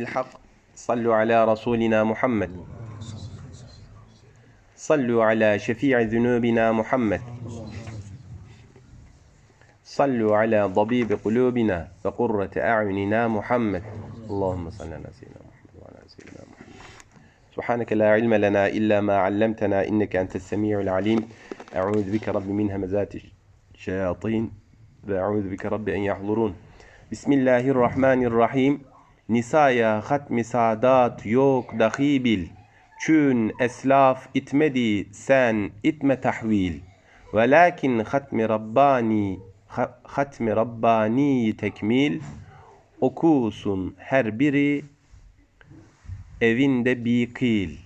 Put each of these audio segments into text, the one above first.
الحق. صلوا على رسولنا محمد. صلوا على شفيع ذنوبنا محمد. صلوا على ضبيب قلوبنا وقرة أعيننا محمد. اللهم صل على سيدنا محمد وعلى سيدنا محمد. سبحانك لا علم لنا إلا ما علمتنا إنك أنت السميع العليم. أعوذ بك رب من همزات الشياطين. وأعوذ بك رب أن يحضرون. بسم الله الرحمن الرحيم. Nisa'ya hatmi saadat yok dahi bil. Çün eslaf itmedi sen itme tahvil. Velakin hatmi Rabbani ha- hatmi Rabbani tekmil. Okusun her biri evinde bikil.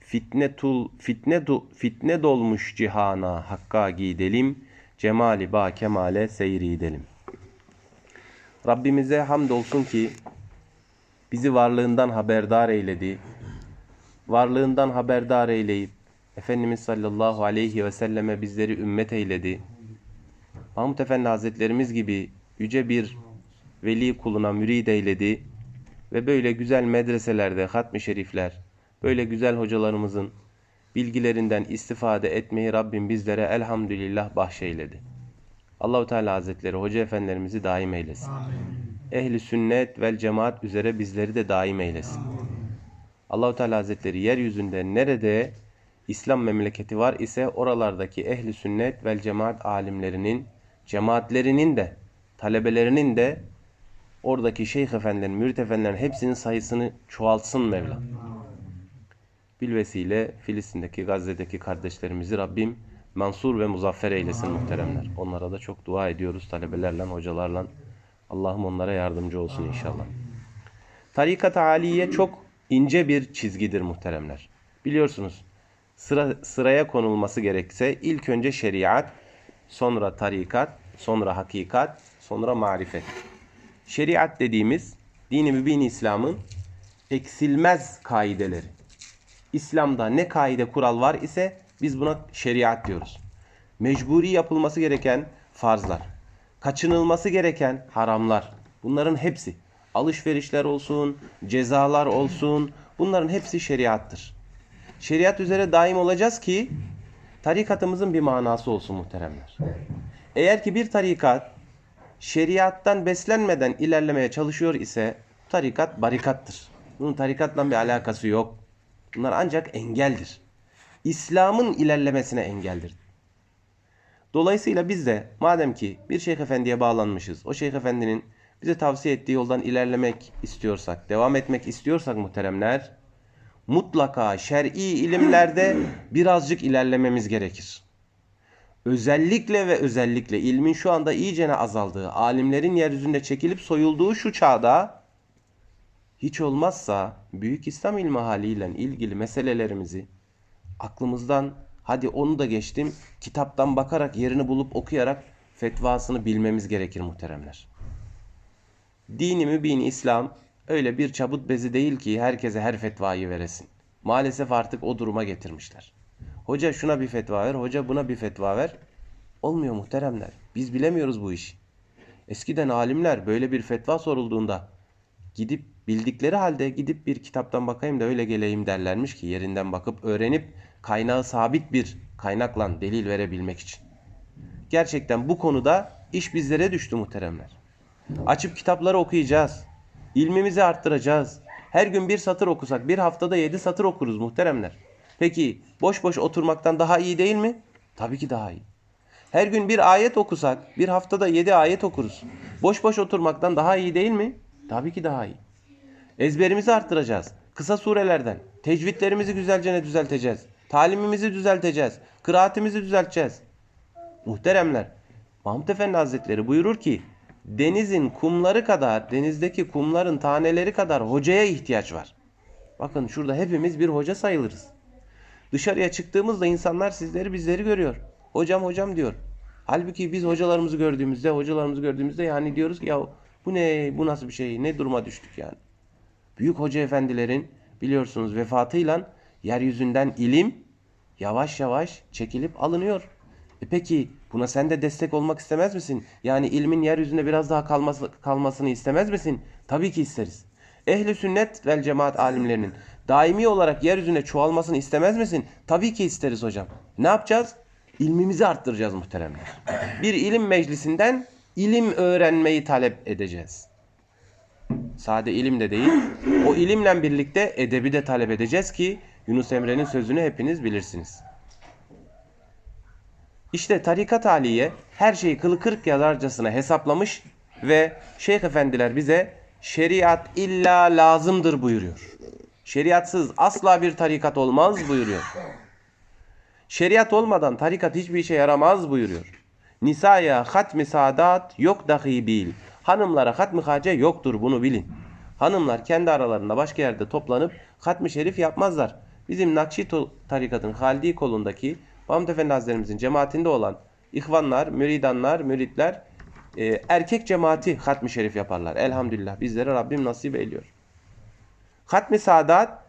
Fitne tul fitne du, fitne dolmuş cihana hakka gidelim. Cemali ba kemale seyredelim. Rabbimize hamdolsun ki bizi varlığından haberdar eyledi. Varlığından haberdar eyleyip Efendimiz sallallahu aleyhi ve selleme bizleri ümmet eyledi. Mahmut Efendi Hazretlerimiz gibi yüce bir veli kuluna mürid eyledi ve böyle güzel medreselerde hatmi şerifler, böyle güzel hocalarımızın bilgilerinden istifade etmeyi Rabbim bizlere elhamdülillah bahşeyledi. Allahu Teala Hazretleri hoca efendilerimizi daim eylesin. Ehli sünnet vel cemaat üzere bizleri de daim eylesin. Allahu Teala Hazretleri yeryüzünde nerede İslam memleketi var ise oralardaki ehli sünnet vel cemaat alimlerinin, cemaatlerinin de, talebelerinin de oradaki şeyh efendilerin, mürit efendilerin hepsinin sayısını çoğaltsın Mevla. Bilvesile Filistin'deki, Gazze'deki kardeşlerimizi Rabbim mansur ve muzaffer eylesin muhteremler. Onlara da çok dua ediyoruz talebelerle, hocalarla. Allah'ım onlara yardımcı olsun inşallah. Tarikat aliye çok ince bir çizgidir muhteremler. Biliyorsunuz sıra, sıraya konulması gerekse ilk önce şeriat, sonra tarikat, sonra hakikat, sonra marifet. Şeriat dediğimiz dini mübin İslam'ın eksilmez kaideleri. İslam'da ne kaide kural var ise biz buna şeriat diyoruz. Mecburi yapılması gereken farzlar, kaçınılması gereken haramlar. Bunların hepsi alışverişler olsun, cezalar olsun bunların hepsi şeriattır. Şeriat üzere daim olacağız ki tarikatımızın bir manası olsun muhteremler. Eğer ki bir tarikat şeriattan beslenmeden ilerlemeye çalışıyor ise tarikat barikattır. Bunun tarikatla bir alakası yok. Bunlar ancak engeldir. İslam'ın ilerlemesine engeldir. Dolayısıyla biz de madem ki bir şeyh efendiye bağlanmışız, o şeyh efendinin bize tavsiye ettiği yoldan ilerlemek istiyorsak, devam etmek istiyorsak muhteremler, mutlaka şer'i ilimlerde birazcık ilerlememiz gerekir. Özellikle ve özellikle ilmin şu anda iyicene azaldığı, alimlerin yeryüzünde çekilip soyulduğu şu çağda hiç olmazsa büyük İslam ilmi haliyle ilgili meselelerimizi aklımızdan hadi onu da geçtim kitaptan bakarak yerini bulup okuyarak fetvasını bilmemiz gerekir muhteremler. Dini mübin İslam öyle bir çabut bezi değil ki herkese her fetvayı veresin. Maalesef artık o duruma getirmişler. Hoca şuna bir fetva ver, hoca buna bir fetva ver. Olmuyor muhteremler. Biz bilemiyoruz bu işi. Eskiden alimler böyle bir fetva sorulduğunda gidip bildikleri halde gidip bir kitaptan bakayım da öyle geleyim derlermiş ki yerinden bakıp öğrenip kaynağı sabit bir kaynakla delil verebilmek için. Gerçekten bu konuda iş bizlere düştü muhteremler. Açıp kitapları okuyacağız. İlmimizi arttıracağız. Her gün bir satır okusak bir haftada yedi satır okuruz muhteremler. Peki boş boş oturmaktan daha iyi değil mi? Tabii ki daha iyi. Her gün bir ayet okusak bir haftada yedi ayet okuruz. Boş boş oturmaktan daha iyi değil mi? Tabii ki daha iyi. Ezberimizi arttıracağız. Kısa surelerden. Tecvidlerimizi güzelce ne düzelteceğiz. Talimimizi düzelteceğiz. Kıraatimizi düzelteceğiz. Muhteremler. Mahmut Efendi Hazretleri buyurur ki denizin kumları kadar, denizdeki kumların taneleri kadar hocaya ihtiyaç var. Bakın şurada hepimiz bir hoca sayılırız. Dışarıya çıktığımızda insanlar sizleri bizleri görüyor. Hocam hocam diyor. Halbuki biz hocalarımızı gördüğümüzde, hocalarımızı gördüğümüzde yani diyoruz ki ya bu ne, bu nasıl bir şey, ne duruma düştük yani. Büyük hoca efendilerin biliyorsunuz vefatıyla yeryüzünden ilim yavaş yavaş çekilip alınıyor. E peki buna sen de destek olmak istemez misin? Yani ilmin yeryüzünde biraz daha kalması, kalmasını istemez misin? Tabii ki isteriz. Ehli sünnet vel cemaat alimlerinin daimi olarak yeryüzünde çoğalmasını istemez misin? Tabii ki isteriz hocam. Ne yapacağız? İlmimizi arttıracağız muhteremler. Bir ilim meclisinden ilim öğrenmeyi talep edeceğiz. Sade ilim de değil. O ilimle birlikte edebi de talep edeceğiz ki Yunus Emre'nin sözünü hepiniz bilirsiniz. İşte tarikat aliye her şeyi kılı kırk yazarcasına hesaplamış ve şeyh efendiler bize şeriat illa lazımdır buyuruyor. Şeriatsız asla bir tarikat olmaz buyuruyor. Şeriat olmadan tarikat hiçbir işe yaramaz buyuruyor. Nisaya hatmi saadat yok dahi bil. Hanımlara hatmi hace yoktur bunu bilin. Hanımlar kendi aralarında başka yerde toplanıp hatmi şerif yapmazlar. Bizim Nakşi tarikatın Halidi kolundaki Mahmud Efendi Hazretlerimizin cemaatinde olan ihvanlar, müridanlar, müritler e, erkek cemaati hatmi şerif yaparlar. Elhamdülillah bizlere Rabbim nasip ediyor. Hatmi saadat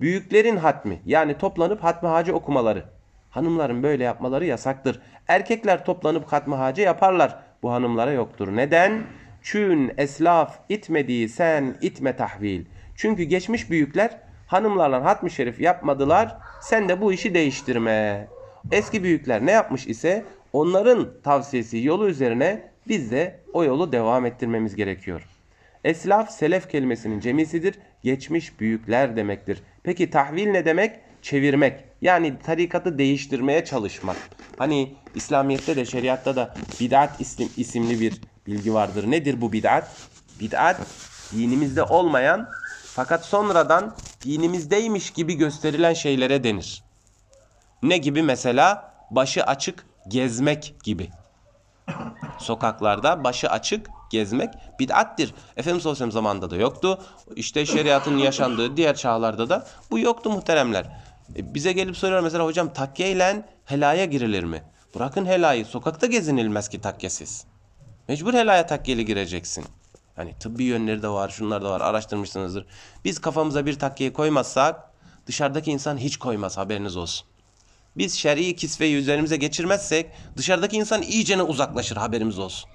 Büyüklerin hatmi yani toplanıp hatmi hace okumaları. Hanımların böyle yapmaları yasaktır. Erkekler toplanıp hatmi hace yaparlar. Bu hanımlara yoktur. Neden? Çün eslaf itmediği sen itme tahvil. Çünkü geçmiş büyükler hanımlarla hatmi şerif yapmadılar. Sen de bu işi değiştirme. Eski büyükler ne yapmış ise onların tavsiyesi yolu üzerine biz de o yolu devam ettirmemiz gerekiyor. Eslaf selef kelimesinin cemisidir. Geçmiş büyükler demektir. Peki tahvil ne demek? Çevirmek. Yani tarikatı değiştirmeye çalışmak. Hani İslamiyet'te de şeriatta da bid'at isim, isimli bir bilgi vardır. Nedir bu bid'at? Bid'at dinimizde olmayan fakat sonradan dinimizdeymiş gibi gösterilen şeylere denir. Ne gibi mesela? Başı açık gezmek gibi sokaklarda başı açık gezmek bid'attir. Efendimiz Aleyhisselam zamanında da yoktu. İşte şeriatın yaşandığı diğer çağlarda da bu yoktu muhteremler. E, bize gelip soruyor mesela hocam takkeyle helaya girilir mi? Bırakın helayı sokakta gezinilmez ki takkesiz. Mecbur helaya takkeli gireceksin. Hani tıbbi yönleri de var, şunlar da var, araştırmışsınızdır. Biz kafamıza bir takkeyi koymazsak dışarıdaki insan hiç koymaz haberiniz olsun. Biz şer'i kisveyi üzerimize geçirmezsek dışarıdaki insan iyicene uzaklaşır haberimiz olsun.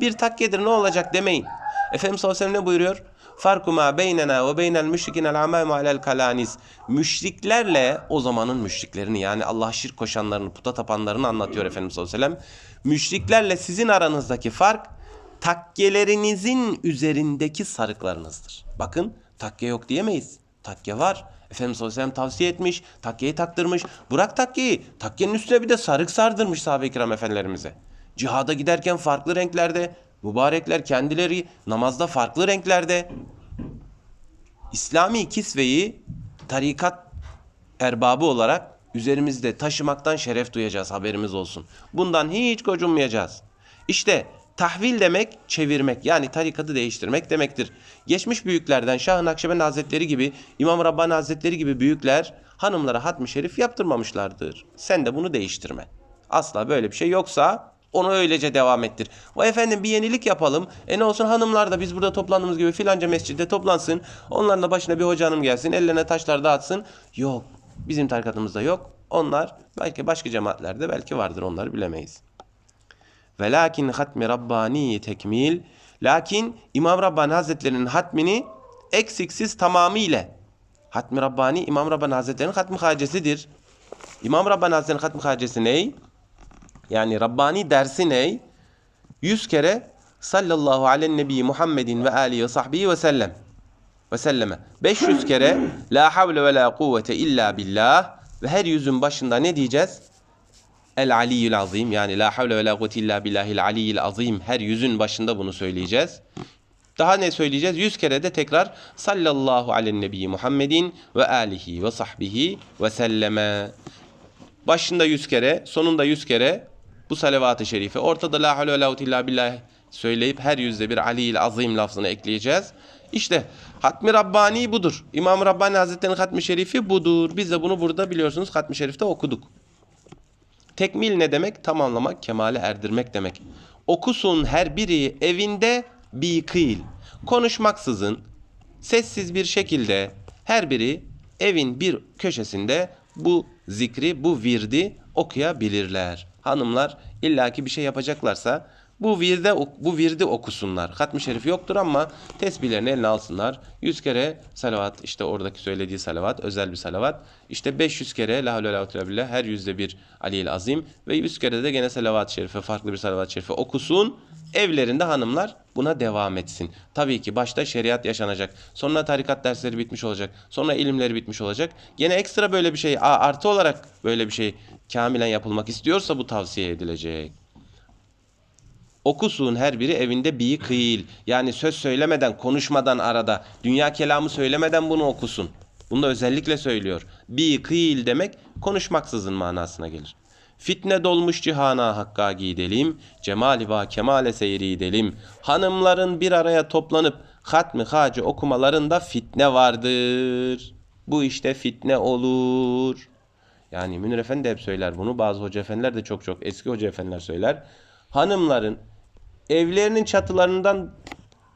Bir takkedir ne olacak demeyin. Efendimiz sallallahu ne buyuruyor? Farku ma beynena ve beynel müşrikinel amam alel kalanis. Müşriklerle o zamanın müşriklerini yani Allah'a şirk koşanlarını, puta tapanlarını anlatıyor Efendimiz sallallahu aleyhi. Müşriklerle sizin aranızdaki fark takkelerinizin üzerindeki sarıklarınızdır. Bakın takke yok diyemeyiz. Takke var. Efendimiz sallallahu tavsiye etmiş. Takkeyi taktırmış. Bırak takkeyi. Takkenin üstüne bir de sarık sardırmış sahabe-i kiram efendilerimize. Cihada giderken farklı renklerde. Mübarekler kendileri namazda farklı renklerde. İslami kisveyi tarikat erbabı olarak üzerimizde taşımaktan şeref duyacağız haberimiz olsun. Bundan hiç gocunmayacağız. İşte tahvil demek çevirmek yani tarikatı değiştirmek demektir. Geçmiş büyüklerden Şah-ı Nakşibend Hazretleri gibi İmam Rabbani Hazretleri gibi büyükler hanımlara hatmi şerif yaptırmamışlardır. Sen de bunu değiştirme. Asla böyle bir şey yoksa onu öylece devam ettir. O efendim bir yenilik yapalım. E ne olsun hanımlar da biz burada toplandığımız gibi filanca mescidde toplansın. Onların da başına bir hoca hanım gelsin. Ellerine taşlar dağıtsın. Yok. Bizim tarikatımızda yok. Onlar belki başka cemaatlerde belki vardır onları bilemeyiz. Ve lakin hatmi Rabbani tekmil. Lakin İmam Rabbani Hazretleri'nin hatmini eksiksiz tamamıyla. Hatmi Rabbani İmam Rabbani Hazretleri'nin hatmi hacesidir. İmam Rabbani Hazretleri'nin hatmi hacesi ney? Yani Rabbani dersi ney? Yüz kere sallallahu aleyhi nebi Muhammedin ve alihi ve sahbihi ve sellem ve selleme. 500 kere la havle ve la kuvvete illa billah ve her yüzün başında ne diyeceğiz? El aliyyül azim yani la havle ve la kuvvete illa billahil aliyyil azim her yüzün başında bunu söyleyeceğiz. Daha ne söyleyeceğiz? Yüz kere de tekrar sallallahu aleyhi nebi Muhammedin ve alihi ve sahbihi ve selleme. Başında yüz kere, sonunda yüz kere bu salavat-ı şerife. Ortada la havle ve la illa billah söyleyip her yüzde bir aliyyil azim lafzını ekleyeceğiz. İşte Hatmi Rabbani budur. İmam Rabbani Hazretleri'nin Hatmi Şerifi budur. Biz de bunu burada biliyorsunuz Hatmi Şerif'te okuduk. Tekmil ne demek? Tamamlamak, kemale erdirmek demek. Okusun her biri evinde bir kıyıl. Konuşmaksızın, sessiz bir şekilde her biri evin bir köşesinde bu zikri, bu virdi okuyabilirler. Hanımlar illaki bir şey yapacaklarsa Bu virde bu virdi okusunlar. Hatmi şerif yoktur ama tesbihlerini eline alsınlar. 100 kere salavat işte oradaki söylediği salavat özel bir salavat. İşte 500 kere la havle la billah her yüzde bir aliyel azim ve 100 kere de gene salavat-ı şerife farklı bir salavat-ı şerife okusun. Evlerinde hanımlar buna devam etsin. Tabii ki başta şeriat yaşanacak. Sonra tarikat dersleri bitmiş olacak. Sonra ilimleri bitmiş olacak. Gene ekstra böyle bir şey artı olarak böyle bir şey kamilen yapılmak istiyorsa bu tavsiye edilecek. Okusun her biri evinde bir kıyıl. Yani söz söylemeden, konuşmadan arada, dünya kelamı söylemeden bunu okusun. Bunu da özellikle söylüyor. Bir kıyıl demek konuşmaksızın manasına gelir. Fitne dolmuş cihana hakka gidelim, cemali va kemale seyri edelim. Hanımların bir araya toplanıp hatmi hacı okumalarında fitne vardır. Bu işte fitne olur. Yani Münir Efendi de hep söyler bunu. Bazı hoca efendiler de çok çok eski hoca efendiler söyler. Hanımların evlerinin çatılarından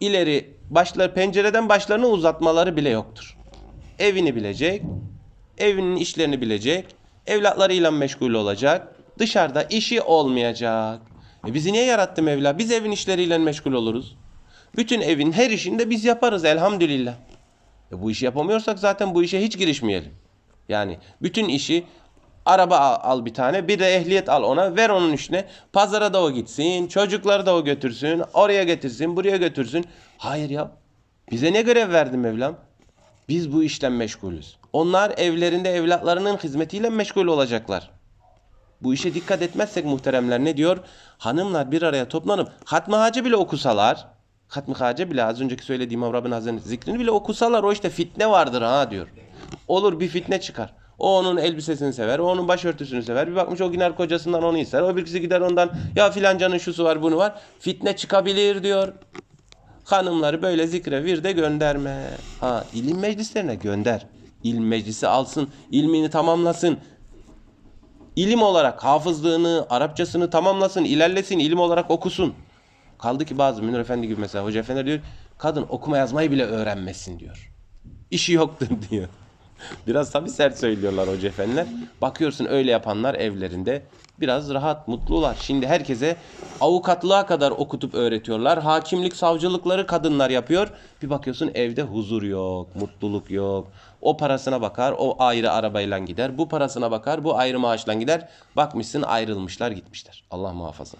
ileri başlar pencereden başlarını uzatmaları bile yoktur. Evini bilecek, evinin işlerini bilecek, evlatlarıyla meşgul olacak, dışarıda işi olmayacak. E bizi niye yarattı Mevla? Biz evin işleriyle meşgul oluruz. Bütün evin her işini de biz yaparız elhamdülillah. E bu işi yapamıyorsak zaten bu işe hiç girişmeyelim. Yani bütün işi araba al, al bir tane bir de ehliyet al ona ver onun üstüne pazara da o gitsin çocukları da o götürsün oraya getirsin buraya götürsün. Hayır ya bize ne görev verdi Mevlam? Biz bu işle meşgulüz. Onlar evlerinde evlatlarının hizmetiyle meşgul olacaklar. Bu işe dikkat etmezsek muhteremler ne diyor? Hanımlar bir araya toplanıp hatmi hacı bile okusalar, hatmi hacı bile az önceki söylediğim Rabbin Hazretleri'nin zikrini bile okusalar o işte fitne vardır ha diyor. Olur bir fitne çıkar. O onun elbisesini sever, o onun başörtüsünü sever. Bir bakmış o gider kocasından onu ister. O birisi gider ondan ya filancanın şusu var bunu var. Fitne çıkabilir diyor. Hanımları böyle zikre virde gönderme. Ha ilim meclislerine gönder. İlim meclisi alsın, ilmini tamamlasın. İlim olarak hafızlığını, Arapçasını tamamlasın, ilerlesin, ilim olarak okusun. Kaldı ki bazı Münir Efendi gibi mesela Hoca Efendi diyor, kadın okuma yazmayı bile öğrenmesin diyor. İşi yoktur diyor. Biraz tabii sert söylüyorlar Hoca Efendiler. Bakıyorsun öyle yapanlar evlerinde biraz rahat, mutlular. Şimdi herkese avukatlığa kadar okutup öğretiyorlar. Hakimlik, savcılıkları kadınlar yapıyor. Bir bakıyorsun evde huzur yok, mutluluk yok. O parasına bakar, o ayrı arabayla gider. Bu parasına bakar, bu ayrı maaşla gider. Bakmışsın ayrılmışlar gitmişler. Allah muhafaza.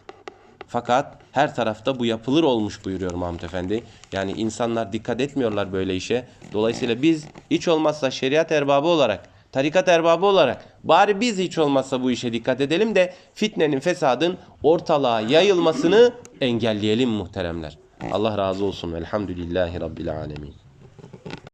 Fakat her tarafta bu yapılır olmuş buyuruyor Mahmut Efendi. Yani insanlar dikkat etmiyorlar böyle işe. Dolayısıyla biz hiç olmazsa şeriat erbabı olarak, tarikat erbabı olarak bari biz hiç olmazsa bu işe dikkat edelim de fitnenin, fesadın ortalığa yayılmasını engelleyelim muhteremler. Allah razı olsun. Elhamdülillahi Rabbil alemin.